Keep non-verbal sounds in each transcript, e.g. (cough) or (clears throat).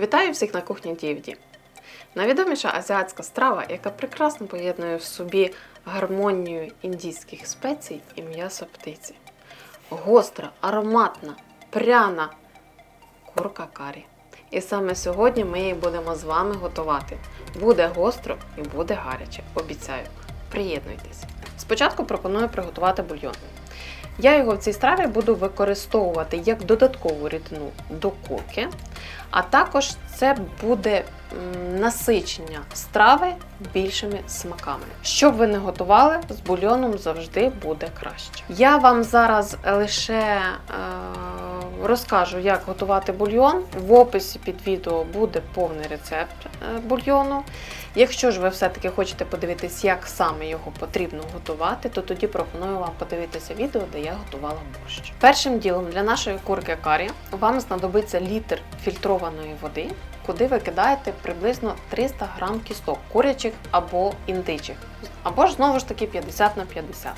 Вітаю всіх на кухні DFD. Найвідоміша азіатська страва, яка прекрасно поєднує в собі гармонію індійських спецій і м'ясо птиці. Гостра, ароматна, пряна курка карі. І саме сьогодні ми її будемо з вами готувати. Буде гостро і буде гаряче. Обіцяю. Приєднуйтесь. Спочатку пропоную приготувати бульйон. Я його в цій страві буду використовувати як додаткову рідину до курки, а також це буде насичення страви більшими смаками. Щоб ви не готували, з бульйоном завжди буде краще. Я вам зараз лише е, розкажу, як готувати бульйон. В описі під відео буде повний рецепт е, бульйону. Якщо ж ви все-таки хочете подивитись, як саме його потрібно готувати, то тоді пропоную вам подивитися відео, де я готувала борщ. Першим ділом для нашої курки карі вам знадобиться літр фільтрованої води, куди ви кидаєте приблизно 300 грам кісток курячих або індичих, або ж знову ж таки 50 на 50.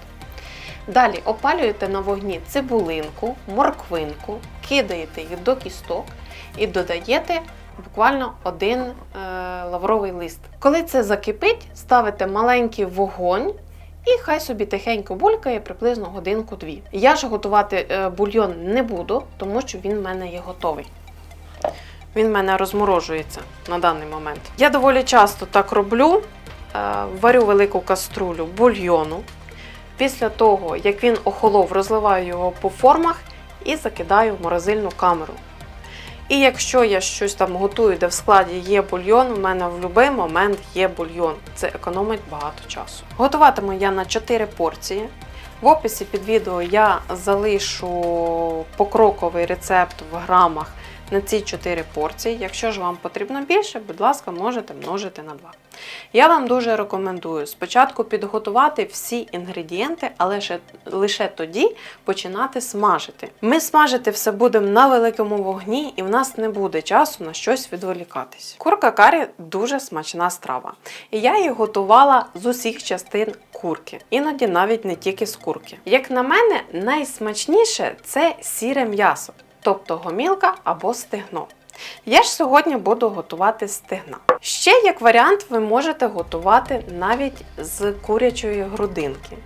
Далі опалюєте на вогні цибулинку, морквинку, кидаєте їх до кісток і додаєте буквально один е, лавровий лист. Коли це закипить, ставите маленький вогонь. І хай собі тихенько булькає приблизно годинку-дві. Я ж готувати е, бульйон не буду, тому що він в мене є готовий. Він в мене розморожується на даний момент. Я доволі часто так роблю. Е, варю велику каструлю бульйону. Після того, як він охолов, розливаю його по формах і закидаю в морозильну камеру. І якщо я щось там готую, де в складі є бульйон, в мене в будь-який момент є бульйон. Це економить багато часу. Готуватиму я на 4 порції. В описі під відео я залишу покроковий рецепт в грамах на ці 4 порції. Якщо ж вам потрібно більше, будь ласка, можете множити на 2. Я вам дуже рекомендую спочатку підготувати всі інгредієнти, але ще, лише тоді починати смажити. Ми смажити все будемо на великому вогні, і в нас не буде часу на щось відволікатись. Курка карі дуже смачна страва. І я її готувала з усіх частин курки, іноді навіть не тільки з курки. Як на мене, найсмачніше це сіре м'ясо, тобто гомілка або стегно. Я ж сьогодні буду готувати стегна. Ще як варіант, ви можете готувати навіть з курячої грудинки.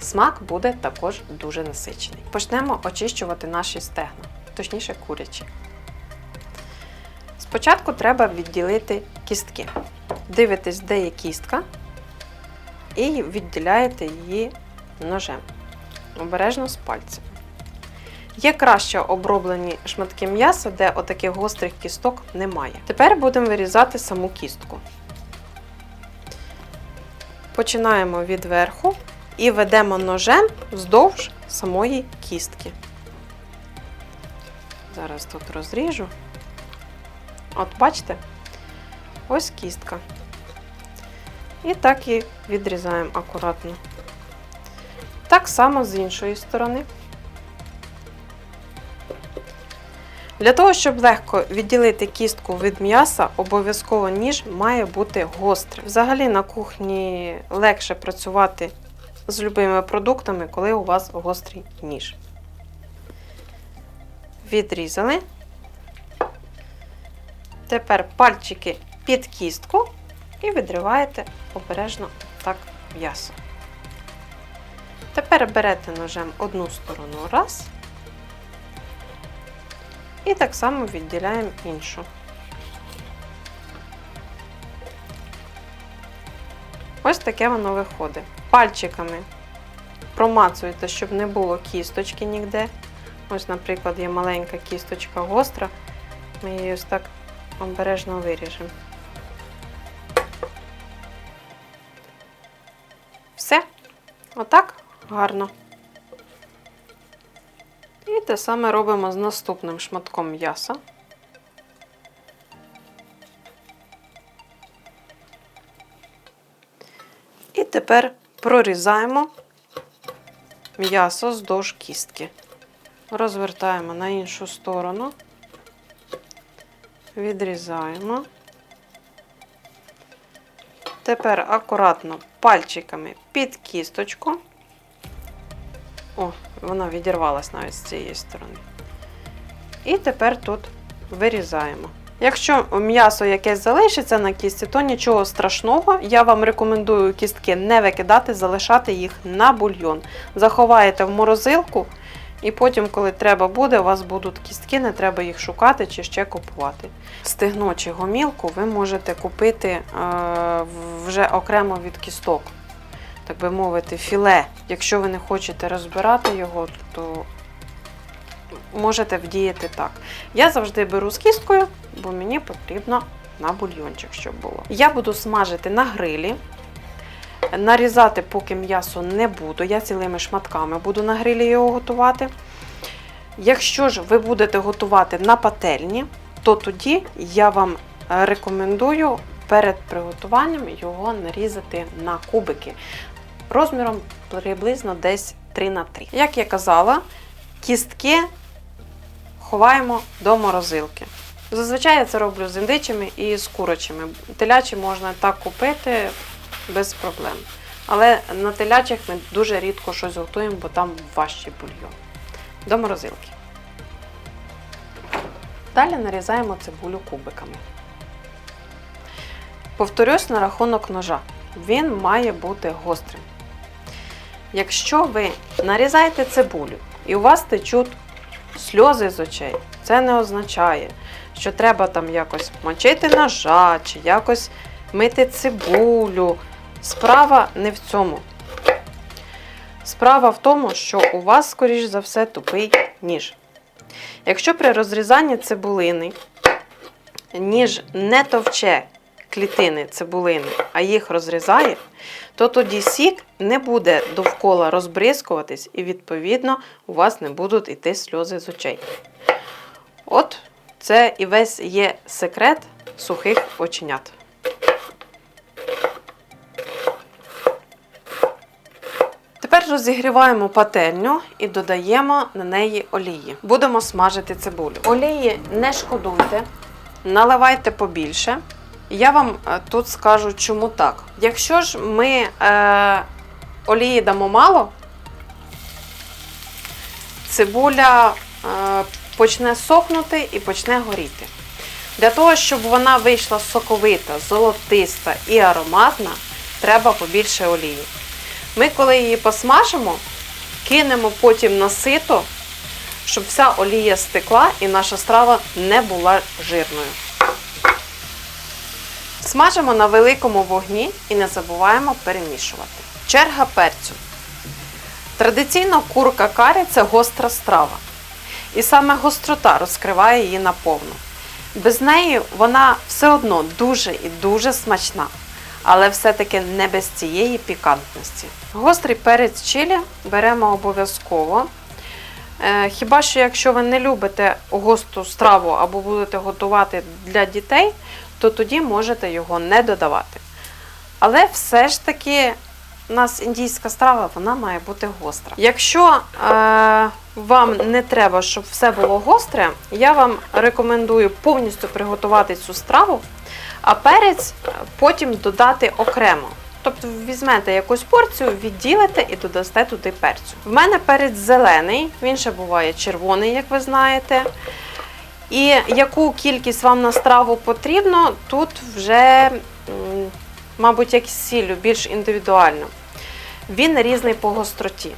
Смак буде також дуже насичений. Почнемо очищувати наші стегна, точніше курячі. Спочатку треба відділити кістки. Дивитесь, де є кістка, і відділяєте її ножем. Обережно з пальцем. Є краще оброблені шматки м'яса, де отаких гострих кісток немає. Тепер будемо вирізати саму кістку. Починаємо від верху і ведемо ножем вздовж самої кістки. Зараз тут розріжу. От, бачите? Ось кістка. І так і відрізаємо акуратно. Так само з іншої сторони. Для того, щоб легко відділити кістку від м'яса, обов'язково ніж має бути гострий. Взагалі на кухні легше працювати з любими продуктами, коли у вас гострий ніж. Відрізали. Тепер пальчики під кістку і відриваєте обережно так м'ясо. Тепер берете ножем одну сторону раз. І так само відділяємо іншу. Ось таке воно виходить. Пальчиками промацуєте, щоб не було кісточки ніде. Ось, наприклад, є маленька кісточка гостра. Ми її ось так обережно виріжемо. Все. Отак гарно. Те саме робимо з наступним шматком м'яса. І тепер прорізаємо м'ясо здовж кістки. Розвертаємо на іншу сторону, відрізаємо. Тепер акуратно пальчиками під кісточку. О, вона відірвалась навіть з цієї сторони. І тепер тут вирізаємо. Якщо м'ясо якесь залишиться на кісті, то нічого страшного. Я вам рекомендую кістки не викидати, залишати їх на бульйон. Заховаєте в морозилку, і потім, коли треба буде, у вас будуть кістки, не треба їх шукати чи ще купувати. Стегно чи гомілку ви можете купити е, вже окремо від кісток, так би мовити, філе. Якщо ви не хочете розбирати його, то можете вдіяти так. Я завжди беру з кісткою, бо мені потрібно на бульйончик, щоб було. Я буду смажити на грилі. Нарізати поки м'ясо не буду, я цілими шматками буду на грилі його готувати. Якщо ж ви будете готувати на пательні, то тоді я вам рекомендую перед приготуванням його нарізати на кубики розміром приблизно десь 3 на 3. Як я казала, кістки ховаємо до морозилки. Зазвичай я це роблю з індичими і з курочими. Телячі можна так купити без проблем. Але на телячих ми дуже рідко щось готуємо, бо там важчий бульйон. До морозилки. Далі нарізаємо цибулю кубиками. Повторюсь на рахунок ножа. Він має бути гострим. Якщо ви нарізаєте цибулю і у вас течуть сльози з очей, це не означає, що треба там якось мочити ножа чи якось мити цибулю. Справа не в цьому. Справа в тому, що у вас, скоріш за все, тупий ніж. Якщо при розрізанні цибулини ніж не товче клітини цибулини, а їх розрізає, то тоді сік не буде довкола розбризкуватись, і, відповідно, у вас не будуть йти сльози з очей. От це і весь є секрет сухих оченят. Тепер розігріваємо пательню і додаємо на неї олії. Будемо смажити цибулю. Олії не шкодуйте, наливайте побільше. Я вам е, тут скажу, чому так. Якщо ж ми е, олії дамо мало, цибуля е, почне сохнути і почне горіти. Для того, щоб вона вийшла соковита, золотиста і ароматна, треба побільше олії. Ми, коли її посмажимо, кинемо потім на сито, щоб вся олія стекла і наша страва не була жирною. Смажимо на великому вогні і не забуваємо перемішувати. Черга перцю. Традиційно курка карі це гостра страва. І саме гострота розкриває її наповну. Без неї вона все одно дуже і дуже смачна, але все-таки не без цієї пікантності. Гострий перець чилі беремо обов'язково. Е, Хіба що якщо ви не любите гостру страву або будете готувати для дітей, то тоді можете його не додавати. Але все ж таки у нас індійська страва вона має бути гостра. Якщо е, вам не треба, щоб все було гостре, я вам рекомендую повністю приготувати цю страву, а перець потім додати окремо. Тобто візьмете якусь порцію, відділите і додасте туди перцю. В мене перець зелений, він ще буває червоний, як ви знаєте. І яку кількість вам на страву потрібно, тут вже, мабуть, як з сіллю, більш індивідуально. Він різний по гостроті.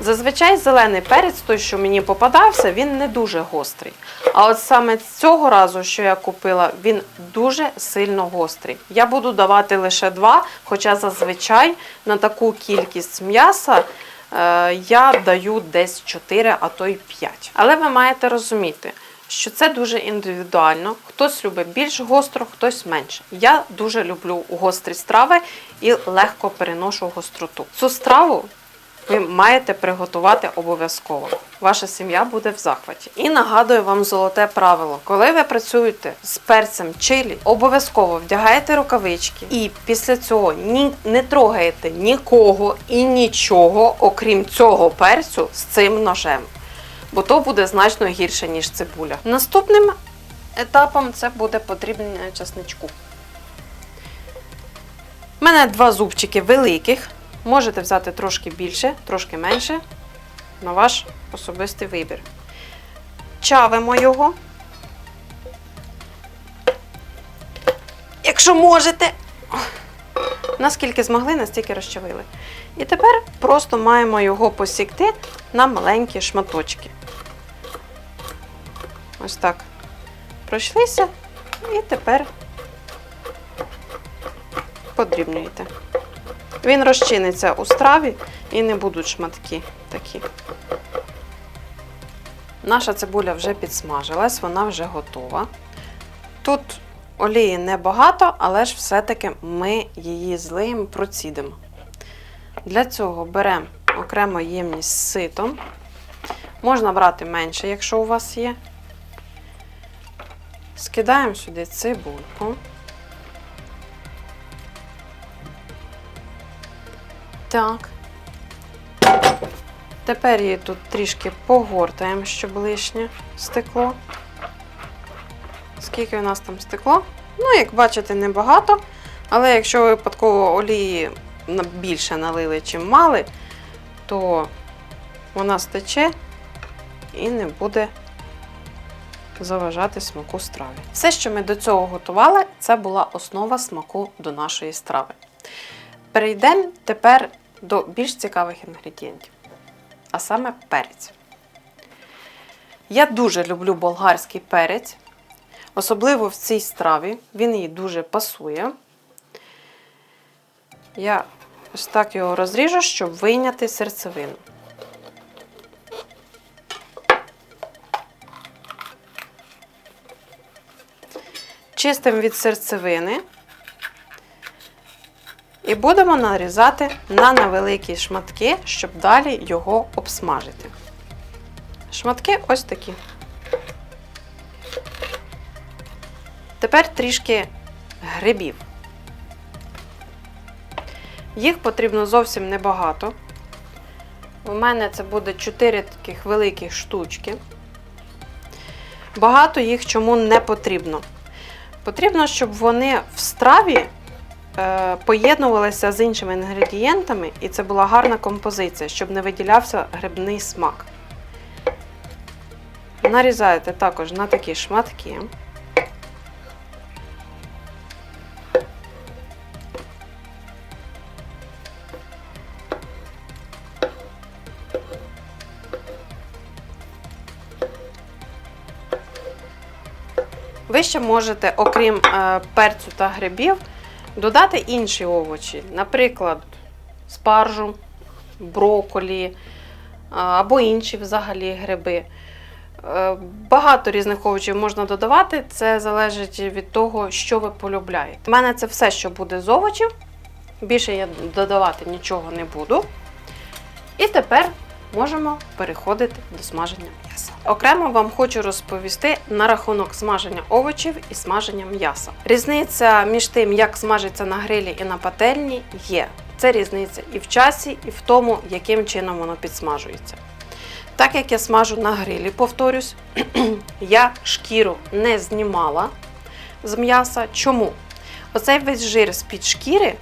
Зазвичай зелений перець, той, що мені попадався, він не дуже гострий. А от саме цього разу, що я купила, він дуже сильно гострий. Я буду давати лише два, хоча зазвичай на таку кількість м'яса е, я даю десь 4, а то й 5. Але ви маєте розуміти, що це дуже індивідуально. Хтось любить більш гостро, хтось менше. Я дуже люблю гострі страви і легко переношу гостроту. Цю страву ви маєте приготувати обов'язково. Ваша сім'я буде в захваті. І нагадую вам золоте правило: коли ви працюєте з перцем чилі, обов'язково вдягаєте рукавички і після цього ні, не трогаєте нікого і нічого, окрім цього перцю, з цим ножем. Бо то буде значно гірше, ніж цибуля. Наступним етапом це буде потрібне часничку. У мене два зубчики великих. Можете взяти трошки більше, трошки менше, на ваш особистий вибір. Чавимо його якщо можете. Наскільки змогли, настільки розчавили. І тепер просто маємо його посікти на маленькі шматочки. Ось так. Пройшлися і тепер подрібнюєте. Він розчиниться у страві і не будуть шматки такі. Наша цибуля вже підсмажилась, вона вже готова. Тут олії небагато, але ж все-таки ми її злиємо, процідимо. Для цього беремо окремо ємність з ситом. Можна брати менше, якщо у вас є. Скидаємо сюди цибульку. Так. Тепер її тут трішки погортаємо, щоб лишнє стекло. Скільки у нас там стекло? Ну, як бачите, небагато. Але якщо ви випадково олії більше налили, чим мали, то вона стече і не буде заважати смаку страві. Все, що ми до цього готували, це була основа смаку до нашої страви. Перейдемо тепер до більш цікавих інгредієнтів, а саме перець. Я дуже люблю болгарський перець, особливо в цій страві. Він їй дуже пасує. Я ось так його розріжу, щоб вийняти серцевину. Чистимо від серцевини. І будемо нарізати на невеликі шматки, щоб далі його обсмажити. Шматки ось такі. Тепер трішки грибів. Їх потрібно зовсім небагато. У мене це буде 4 таких великих штучки. Багато їх чому не потрібно. Потрібно, щоб вони в страві е, поєднувалися з іншими інгредієнтами, і це була гарна композиція, щоб не виділявся грибний смак. Нарізаєте також на такі шматки. Ще можете, окрім е, перцю та грибів, додати інші овочі, наприклад, спаржу, брокколі е, або інші взагалі гриби. Е, Багато різних овочів можна додавати, це залежить від того, що ви полюбляєте. У мене це все, що буде з овочів. Більше я додавати нічого не буду. І тепер можемо переходити до смаження м'яса. Окремо вам хочу розповісти на рахунок смаження овочів і смаження м'яса. Різниця між тим, як смажиться на грилі і на пательні, є. Це різниця і в часі, і в тому, яким чином воно підсмажується. Так як я смажу на грилі, повторюсь, (clears throat) я шкіру не знімала з м'яса. Чому? Оцей весь жир з-під шкіри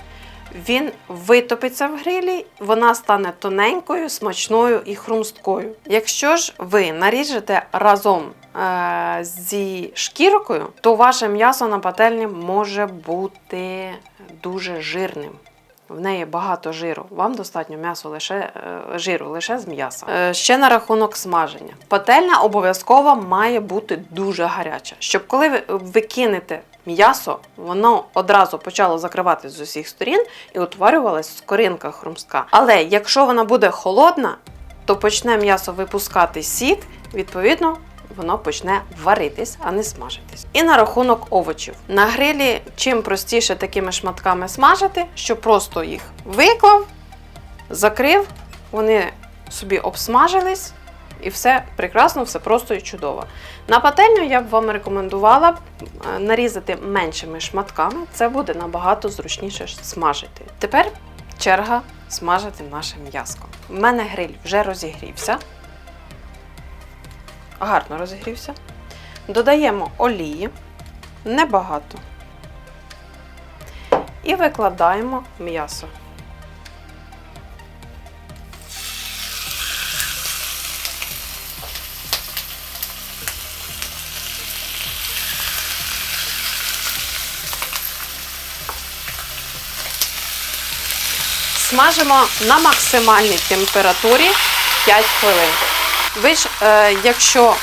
він витопиться в грилі, вона стане тоненькою, смачною і хрумсткою. Якщо ж ви наріжете разом е, зі шкіркою, то ваше м'ясо на пательні може бути дуже жирним. В неї багато жиру. Вам достатньо м'ясо лише е, жиру лише з м'яса. Е, ще на рахунок смаження. Пательня обов'язково має бути дуже гаряча, щоб коли ви, ви кинете м'ясо, воно одразу почало закривати з усіх сторін і утворювалась скоринка хрумська. Але якщо вона буде холодна, то почне м'ясо випускати сік, відповідно. Воно почне варитись, а не смажитись. І на рахунок овочів. На грилі чим простіше такими шматками смажити, що просто їх виклав, закрив, вони собі обсмажились, і все прекрасно, все просто і чудово. На пательню я б вам рекомендувала е, нарізати меншими шматками, це буде набагато зручніше смажити. Тепер черга смажити наше м'яско. У мене гриль вже розігрівся гарно розігрівся. Додаємо олії, небагато. І викладаємо м'ясо. Смажимо на максимальній температурі 5 хвилин. Ви ж, е, якщо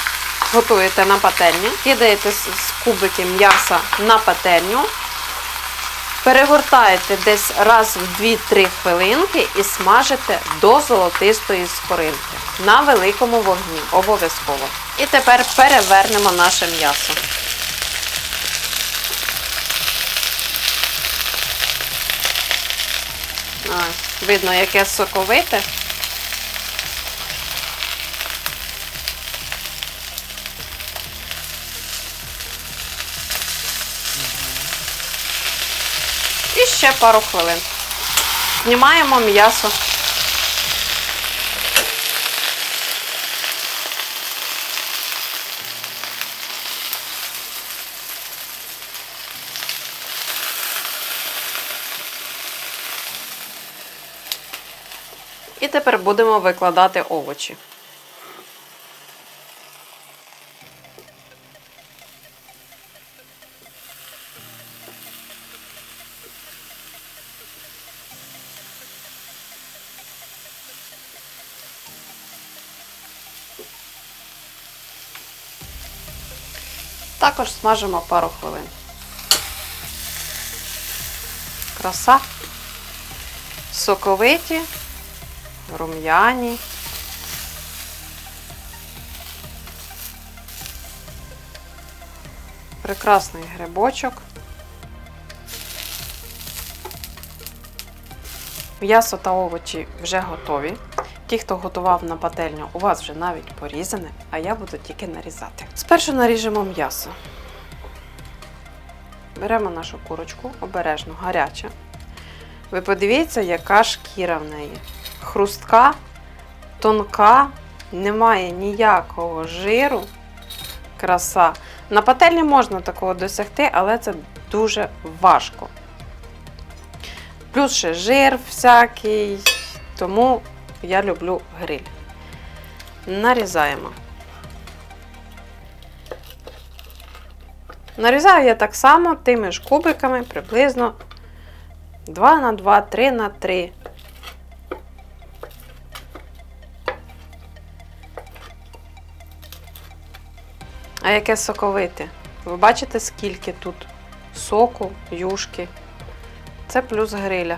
готуєте на пательні, кидаєте з кубики м'яса на пательню, перегортаєте десь раз в 2-3 хвилинки і смажите до золотистої скоринки на великому вогні, обов'язково. І тепер перевернемо наше м'ясо. Ось, видно, яке соковите. І ще пару хвилин. Знімаємо м'ясо. І тепер будемо викладати овочі. Також смажимо пару хвилин. Краса. Соковиті, рум'яні. Прекрасний грибочок. М'ясо та овочі вже готові. Ті, хто готував на пательню, у вас вже навіть порізане, а я буду тільки нарізати. Спершу наріжемо м'ясо. Беремо нашу курочку, обережно, гаряче. Ви подивіться, яка шкіра в неї. Хрустка, тонка, немає ніякого жиру. Краса. На пательні можна такого досягти, але це дуже важко. Плюс ще жир всякий, тому я люблю гриль. Нарізаємо. Нарізаю я так само тими ж кубиками приблизно 2 на 2, 3 на 3. А яке соковите? Ви бачите, скільки тут соку, юшки. Це плюс гриля.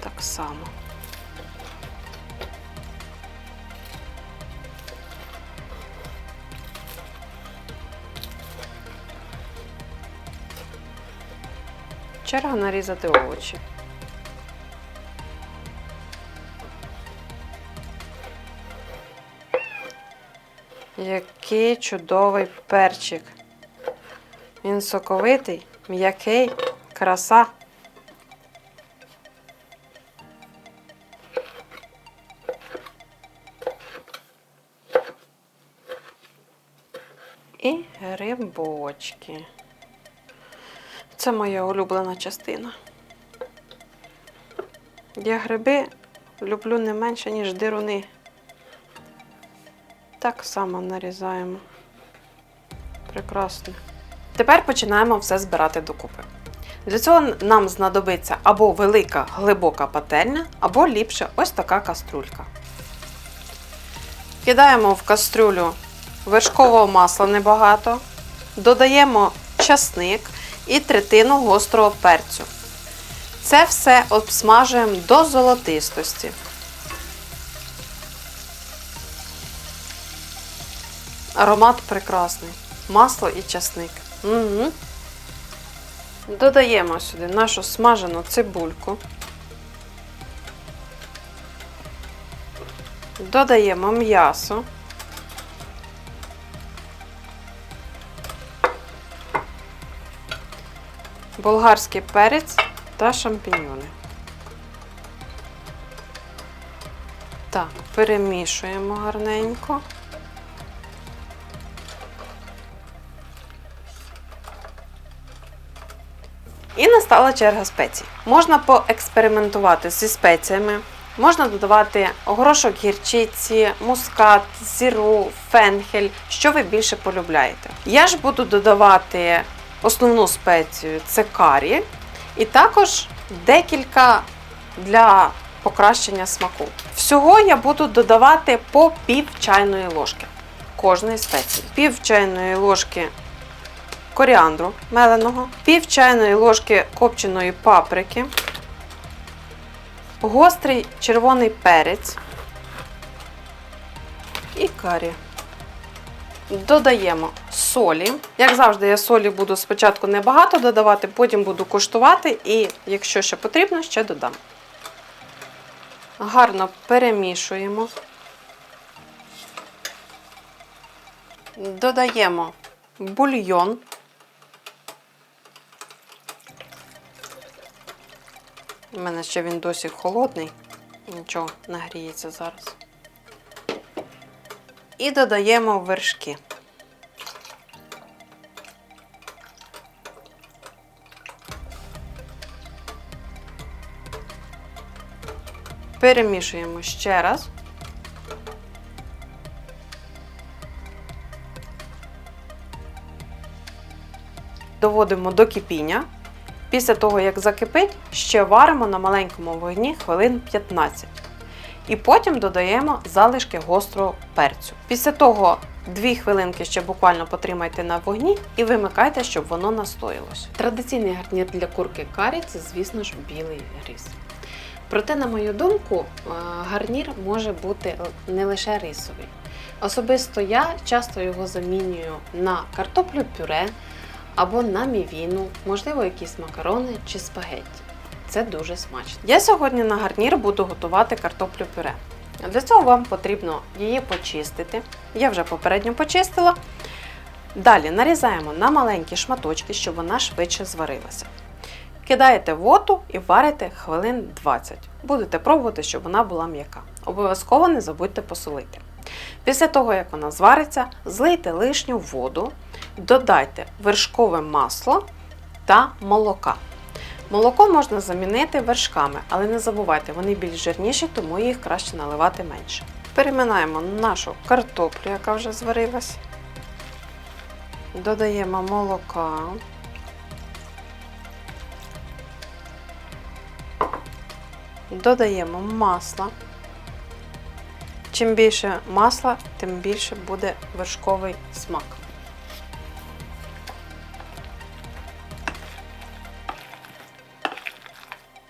Так само. Черга нарізати овочі. Який чудовий перчик. Він соковитий, м'який, краса. І грибочки. Це моя улюблена частина. Я гриби люблю не менше, ніж дируни. Так само нарізаємо. Прекрасно. Тепер починаємо все збирати докупи. Для цього нам знадобиться або велика глибока пательня, або ліпше ось така каструлька. Кидаємо в кастрюлю вершкового масла небагато, додаємо часник і третину гострого перцю. Це все обсмажуємо до золотистості. Аромат прекрасний. Масло і часник. Угу. Додаємо сюди нашу смажену цибульку. Додаємо м'ясо. болгарський перець та шампіньони. Так, перемішуємо гарненько. Настала черга спецій. Можна поекспериментувати зі спеціями. Можна додавати горошок гірчиці, мускат, зіру, фенхель, що ви більше полюбляєте. Я ж буду додавати основну спецію це карі І також декілька для покращення смаку. Всього я буду додавати по пів чайної ложки кожної спеції. Пів чайної ложки коріандру меленого, пів чайної ложки копченої паприки, гострий червоний перець і карі. Додаємо солі. Як завжди, я солі буду спочатку небагато додавати, потім буду куштувати і, якщо ще потрібно, ще додам. Гарно перемішуємо. Додаємо бульйон. У мене ще він досі холодний, нічого, нагріється зараз. І додаємо вершки. Перемішуємо ще раз. Доводимо до кипіння. Після того, як закипить, ще варимо на маленькому вогні хвилин 15. І потім додаємо залишки гострого перцю. Після того 2 хвилинки ще буквально потримайте на вогні і вимикайте, щоб воно настоїлося. Традиційний гарнір для курки карі це, звісно ж, білий рис. Проте, на мою думку, е, гарнір може бути не лише рисовий. Особисто я часто його замінюю на картоплю пюре або на мівіну, можливо, якісь макарони чи спагетті. Це дуже смачно. Я сьогодні на гарнір буду готувати картоплю пюре. Для цього вам потрібно її почистити. Я вже попередньо почистила. Далі нарізаємо на маленькі шматочки, щоб вона швидше зварилася. Кидаєте воду і варите хвилин 20. Будете пробувати, щоб вона була м'яка. Обов'язково не забудьте посолити. Після того, як вона звариться, злийте лишню воду, додайте вершкове масло та молока. Молоко можна замінити вершками, але не забувайте, вони більш жирніші, тому їх краще наливати менше. Переминаємо нашу картоплю, яка вже зварилась. Додаємо молока. Додаємо масло. Чим більше масла, тим більше буде вершковий смак.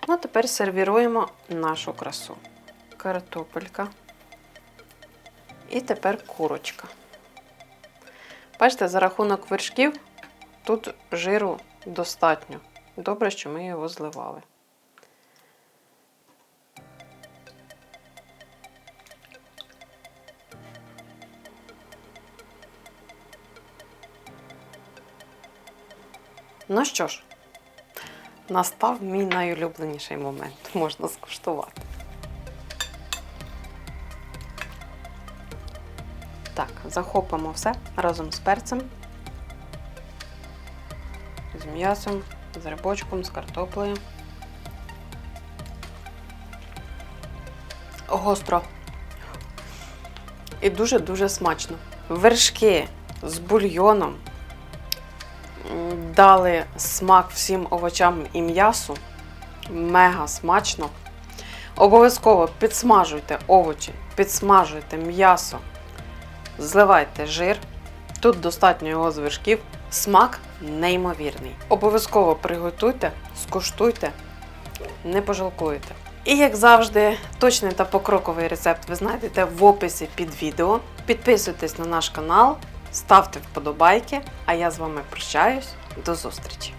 Ну, тепер сервіруємо нашу красу. Картопелька. І тепер курочка. Бачите, за рахунок вершків тут жиру достатньо. Добре, що ми його зливали. Ну що ж, настав мій найулюбленіший момент. Можна скуштувати. Так, захопимо все разом з перцем, з м'ясом, з рибочком, з картоплею. Гостро. І дуже-дуже смачно. Вершки з бульйоном дали смак всім овочам і м'ясу. Мега смачно. Обов'язково підсмажуйте овочі, підсмажуйте м'ясо, зливайте жир. Тут достатньо його з вершків. Смак неймовірний. Обов'язково приготуйте, скуштуйте, не пожалкуєте. І як завжди, точний та покроковий рецепт ви знайдете в описі під відео. Підписуйтесь на наш канал, ставте вподобайки, а я з вами прощаюсь. До зустрічі!